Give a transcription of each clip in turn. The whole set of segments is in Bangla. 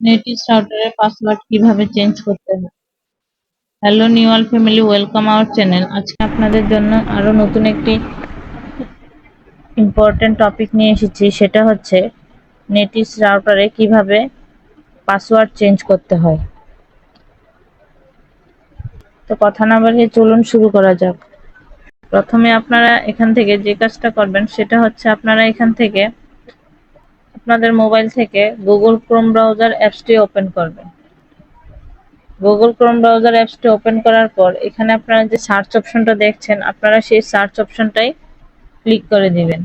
নেটিভ রাউটারের পাসওয়ার্ড কীভাবে চেঞ্জ করতে হয়? হ্যালো নিউয়াল ফ্যামিলি ওয়েলকাম আওয়ার চ্যানেল আজকে আপনাদের জন্য আরও নতুন একটি ইম্পর্টেন্ট টপিক নিয়ে এসেছি, সেটা হচ্ছে নেটিভ রাউটারে কীভাবে পাসওয়ার্ড চেঞ্জ করতে হয়। তো কথা না বাড়িয়ে চলুন শুরু করা যাক। প্রথমে আপনারা এখান থেকে যে কাজটা করবেন, সেটা হচ্ছে আপনারা এখান থেকে আপনাদের মোবাইল থেকে গুগল ক্রোম ব্রাউজার অ্যাপসটি ওপেন করবেন গুগল ক্রোম ব্রাউজার অ্যাপসটি ওপেন করার পর এখানে আপনারা যে সার্চ অপশনটা দেখছেন, আপনারা সেই সার্চ অপশনটাই ক্লিক করে দিবেন।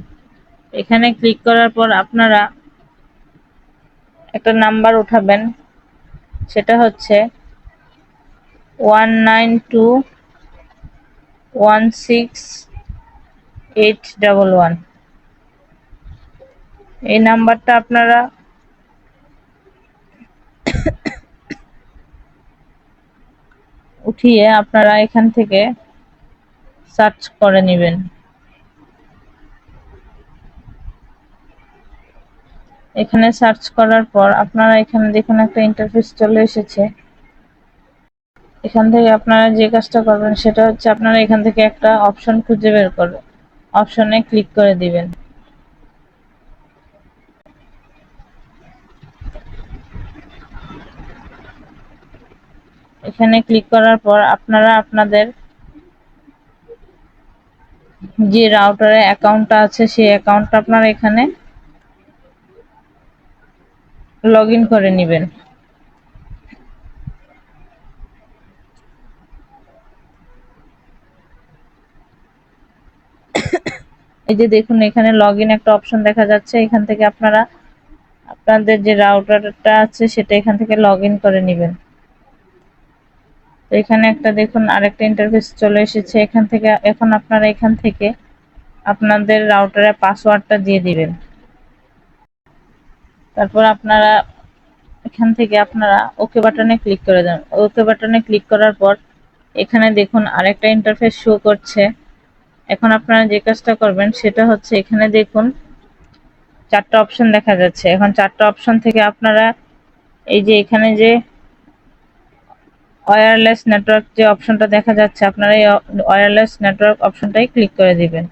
এখানে ক্লিক করার পর আপনারা একটা নাম্বার উঠাবেন, সেটা হচ্ছে one nine two one six eight double one এই নাম্বারটা আপনারা উঠিয়ে আপনারা এখান থেকে সার্চ করে নেবেন। এখানে সার্চ করার পর আপনারা এখানে দেখুন একটা ইন্টারফেস চলে এসেছে। এখান থেকে আপনারা যে কাজটা করবেন সেটা হচ্ছে আপনারা এখান থেকে একটা অপশন খুঁজে বের করবেন। অপশনে ক্লিক করে দিবেন। এখানে ক্লিক করার পর আপনারা আপনাদের যে রাউটারে অ্যাকাউন্টটা আছে, সেই অ্যাকাউন্টটা আপনারা এখানে লগ করে নেবেন। এই যে দেখুন, এখানে লগ একটা অপশন দেখা যাচ্ছে। এখান থেকে আপনারা, আপনাদের যে রাউটারটা আছে, সেটা এখান থেকে লগ করে নেবেন। তো এখানে একটা দেখুন আরেকটা ইন্টারফেস চলে এসেছে। এখান থেকে, এখন আপনারা এখান থেকে আপনাদের রাউটারের পাসওয়ার্ডটা দিয়ে দিবেন। তারপর আপনারা এখান থেকে আপনারা ওকে বাটনে ক্লিক করে দেন। ওকে বাটনে ক্লিক করার পর এখানে দেখুন আরেকটা ইন্টারফেস শো করছে। এখন আপনারা যে কাজটা করবেন সেটা হচ্ছে এখানে দেখুন চারটা অপশন দেখা যাচ্ছে। এখন চারটা অপশন থেকে আপনারা এই যে এখানে যে ওয়্যারলেস নেটওয়ার্ক যে অপশনটা দেখা যাচ্ছে, আপনারা এই ওয়্যারলেস নেটওয়ার্ক অপশনটাই ক্লিক করে দিবেন।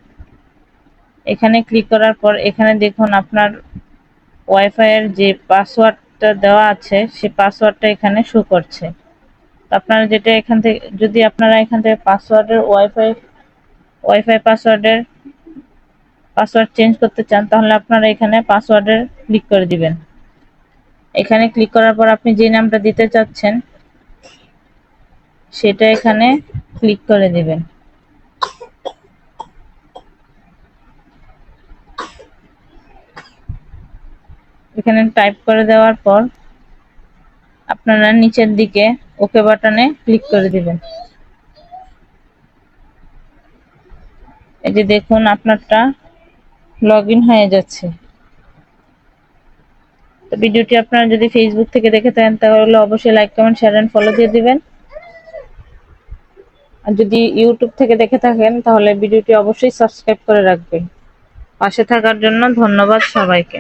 এখানে ক্লিক করার পর এখানে দেখুন আপনার ওয়াইফাই এর যে পাসওয়ার্ডটা দেওয়া আছে সেই পাসওয়ার্ডটা এখানে শো করছে। আপনারা যেটা এখান থেকে, যদি আপনারা এখান থেকে পাসওয়ার্ডের ওয়াইফাই ওয়াইফাই পাসওয়ার্ডের পাসওয়ার্ড চেঞ্জ করতে চান, তাহলে আপনারা এখানে পাসওয়ার্ডের ক্লিক করে দিবেন। এখানে ক্লিক করার পর আপনি যে নামটা দিতে চাচ্ছেন সেটা এখানে ক্লিক করে দিবেন। এখানে টাইপ করে দেওয়ার পর আপনারা নিচের দিকে ওকে বাটনে ক্লিক করে দিবেন। এই যে দেখুন, আপনারটা লগ হয়ে যাচ্ছে। ভিডিওটি আপনারা যদি ফেসবুক থেকে দেখে থাকেন, তাহলে অবশ্যই like comment share and follow দিয়ে দিবেন। যদি ইউটিউব থেকে দেখে থাকেন, তাহলে ভিডিওটি অবশ্যই সাবস্ক্রাইব করে রাখবেন। পাশে থাকার জন্য ধন্যবাদ সবাইকে।